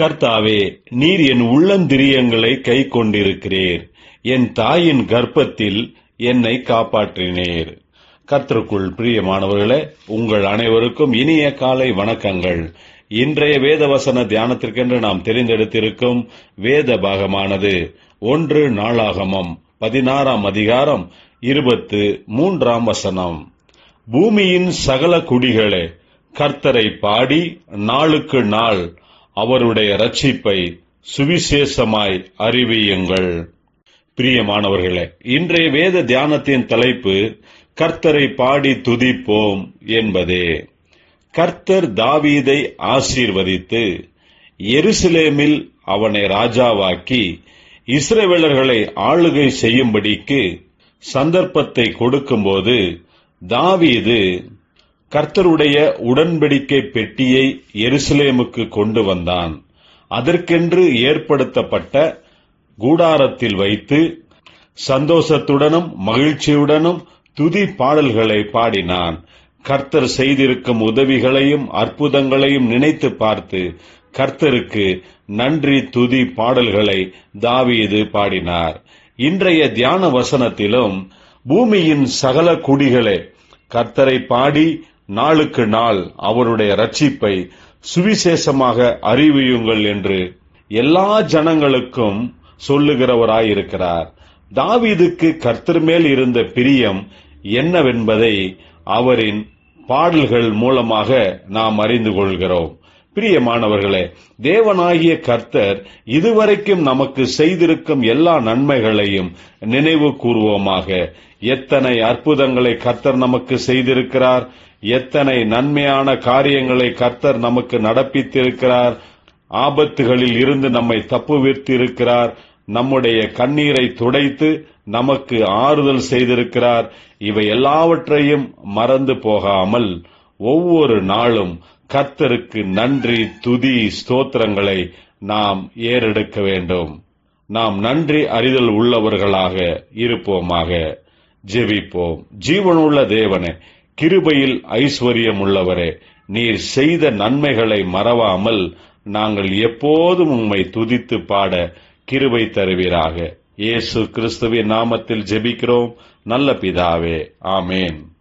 கர்த்தாவே நீர் என் உள்ளந்திரியங்களை கை கொண்டிருக்கிறீர் என் தாயின் கர்ப்பத்தில் என்னை காப்பாற்றினீர். கர்த்தருக்குள் பிரியமானவர்களே உங்கள் அனைவருக்கும் இனிய காலை வணக்கங்கள். இன்றைய வேதவசன தியானத்திற்கென்று நாம் தெரிந்தெடுத்திருக்கும் வேத பாகமானது ஒன்று நாளாகமம் பதினாறாம் அதிகாரம் இருபத்து மூன்றாம் வசனம். பூமியின் சகல குடிகளே கர்த்தரை பாடி நாளுக்கு நாள் அவருடைய ரட்சிப்பை சுவிசேஷமாய் அறிவியுங்கள். பிரியமானவர்களே இன்றைய வேத தியானத்தின் தலைப்பு கர்த்தரை பாடி துதிப்போம் என்பதே. கர்த்தர் தாவீதை ஆசீர்வதித்து எருசலேமில் அவனை ராஜாவாக்கி இஸ்ரேவேலர்களை ஆளுகை செய்யும்படிக்கு சந்தர்ப்பத்தை கொடுக்கும்போது தாவீது கர்த்தருடைய உடன்படிக்கை பெட்டியை எருசலேமுக்கு கொண்டு வந்தான். அதற்கென்று ஏற்படுத்தப்பட்ட கூடாரத்தில் வைத்து சந்தோஷத்துடனும் மகிழ்ச்சியுடனும் துதி பாடல்களை பாடினான். கர்த்தர் செய்திருக்கும் உதவிகளையும் அற்புதங்களையும் நினைத்து பார்த்து கர்த்தருக்கு நன்றி துதி பாடல்களை தாவீது பாடினார். இன்றைய தியான வசனத்திலும் பூமியின் சகல குடிகளே கர்த்தரை பாடி நாளுக்கு நாள் அவருடைய ரட்சிப்பை சுவிசேஷமாக அறிவியுங்கள் என்று எல்லா ஜனங்களுக்கும் சொல்லுகிறவராயிருக்கிறார். தாவீதுக்கு கர்த்தர் மேல் இருந்த பிரியம் என்னவென்பதை அவரின் பாடல்கள் மூலமாக நாம் அறிந்து கொள்கிறோம். பிரியமானவர்களே தேவனாகிய கர்த்தர் இதுவரைக்கும் நமக்கு செய்திருக்கும் எல்லா நன்மைகளையும் நினைவு கூறுவோமாக எத்தனை அற்புதங்களை கர்த்தர் நமக்கு செய்திருக்கிறார் எத்தனை நன்மையான காரியங்களை கர்த்தர் நமக்கு நடப்பித்திருக்கிறார் ஆபத்துகளில் இருந்து நம்மை தப்புவித்திருக்கிறார் நம்முடைய கண்ணீரை துடைத்து நமக்கு ஆறுதல் செய்திருக்கிறார். இவை எல்லாவற்றையும் மறந்து போகாமல் ஒவ்வொரு நாளும் கர்த்தருக்கு நன்றி துதி ஸ்தோத்திரங்களை நாம் ஏறெடுக்க வேண்டும். நாம் நன்றி அறிதல் உள்ளவர்களாக இருப்போமாக. ஜெபிப்போம். ஜீவனுள்ள தேவனே கிருபையில் ஐஸ்வர்யம் உள்ளவரே நீர் செய்த நன்மைகளை மறவாமல் நாங்கள் எப்போதும் உம்மை துதித்து பாட கிருபை தருவீராக. இயேசு கிறிஸ்துவின் நாமத்தில் ஜெபிக்கிறோம். நல்ல பிதாவே. ஆமேன்.